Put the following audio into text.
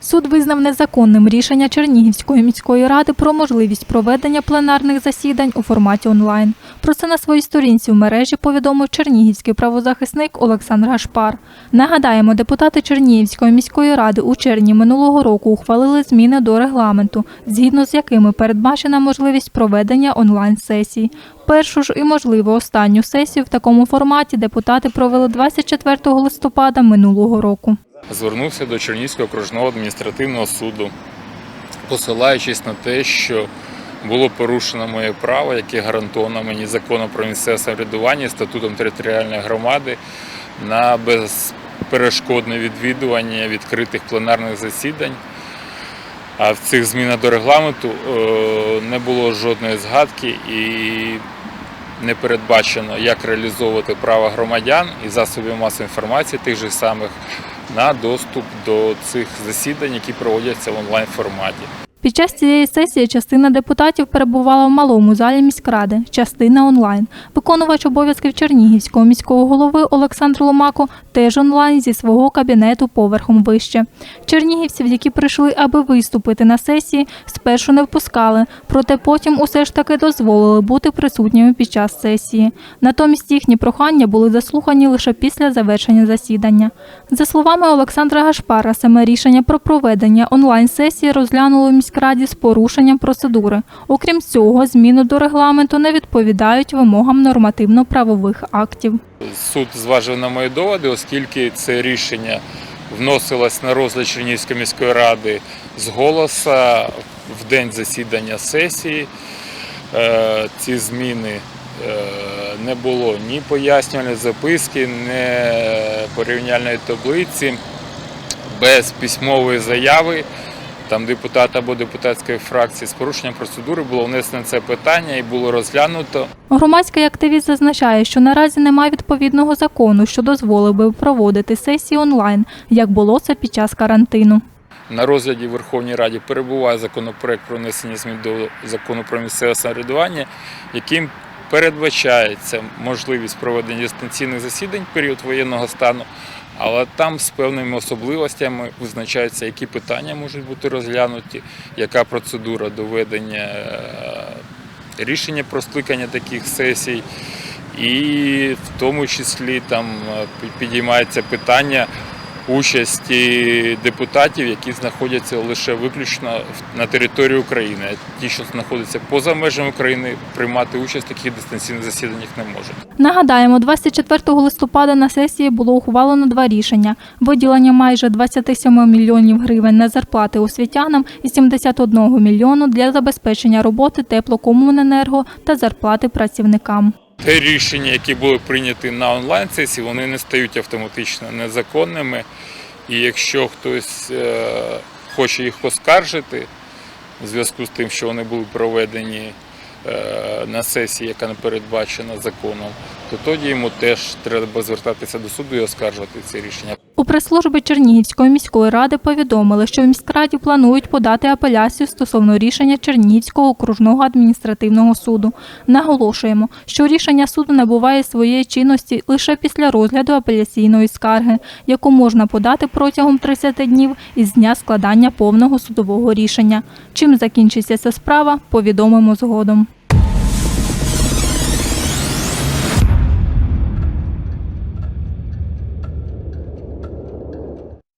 Суд визнав незаконним рішення Чернігівської міської ради про можливість проведення пленарних засідань у форматі онлайн. Про це на своїй сторінці в мережі повідомив чернігівський правозахисник Олександр Гашпар. Нагадаємо, депутати Чернігівської міської ради у червні минулого року ухвалили зміни до регламенту, згідно з якими передбачена можливість проведення онлайн-сесій. Першу ж і, можливо, останню сесію в такому форматі депутати провели 24 листопада минулого року. Звернувся до Чернігівського окружного адміністративного суду, посилаючись на те, що було порушено моє право, яке гарантовано мені законом про місцеве самоврядування статутом територіальної громади на безперешкодне відвідування відкритих пленарних засідань. А в цих змінах до регламенту е, не було жодної згадки і не передбачено, як реалізовувати право громадян і засобів масової інформації тих же самих на доступ до цих засідань, які проводяться в онлайн форматі. Під час цієї сесії частина депутатів перебувала в малому залі міськради, частина онлайн. Виконувач обов'язків Чернігівського міського голови Олександр Ломако теж онлайн зі свого кабінету поверхом вище. Чернігівців, які прийшли, аби виступити на сесії, спершу не впускали, проте потім усе ж таки дозволили бути присутніми під час сесії. Натомість їхні прохання були заслухані лише після завершення засідання. За словами Олександра Гашпара, саме рішення про проведення онлайн-сесії розглянули в міськраді з порушенням процедури. Окрім цього, зміни до регламенту не відповідають вимогам нормативно-правових актів. Суд зважив на мої доводи, оскільки це рішення вносилось на розгляд Чернігівської міської ради з голоса в день засідання сесії. Е, Ці зміни е, не було ні пояснювальної записки, ні порівняльної таблиці, без письмової заяви. Там депутата або депутатської фракції з порушенням процедури було внесено це питання і було розглянуто. Громадський активіст зазначає, що наразі немає відповідного закону, що дозволив би проводити сесії онлайн, як було це під час карантину. На розгляді в Верховній Раді перебуває законопроект про внесення змін до закону про місцеве самоврядування, яким передбачається можливість проведення дистанційних засідань в період воєнного стану, але там з певними особливостями визначаються, які питання можуть бути розглянуті, яка процедура доведення е, рішення про скликання таких сесій, і в тому числі там е, підіймається питання участі депутатів, які знаходяться лише виключно на території України. Ті, що знаходяться поза межами України, приймати участь в таких дистанційних засіданнях не можуть. Нагадаємо, 24 листопада на сесії було ухвалено два рішення: виділення майже 27 мільйонів гривень на зарплати освітянам і 71 мільйону для забезпечення роботи теплокомуненерго та зарплати працівникам. Те рішення, які були прийняті на онлайн сесії, вони не стають автоматично незаконними. І якщо хтось е, хоче їх оскаржити в зв'язку з тим, що вони були проведені е, на сесії, яка не передбачена законом, то тоді йому теж треба звертатися до суду і оскаржувати ці рішення. У прес-службі Чернігівської міської ради повідомили, що в міськраді планують подати апеляцію стосовно рішення Чернігівського окружного адміністративного суду. Наголошуємо, що рішення суду набуває своєї чинності лише після розгляду апеляційної скарги, яку можна подати протягом 30 днів із дня складання повного судового рішення. Чим закінчиться ця справа, повідомимо згодом.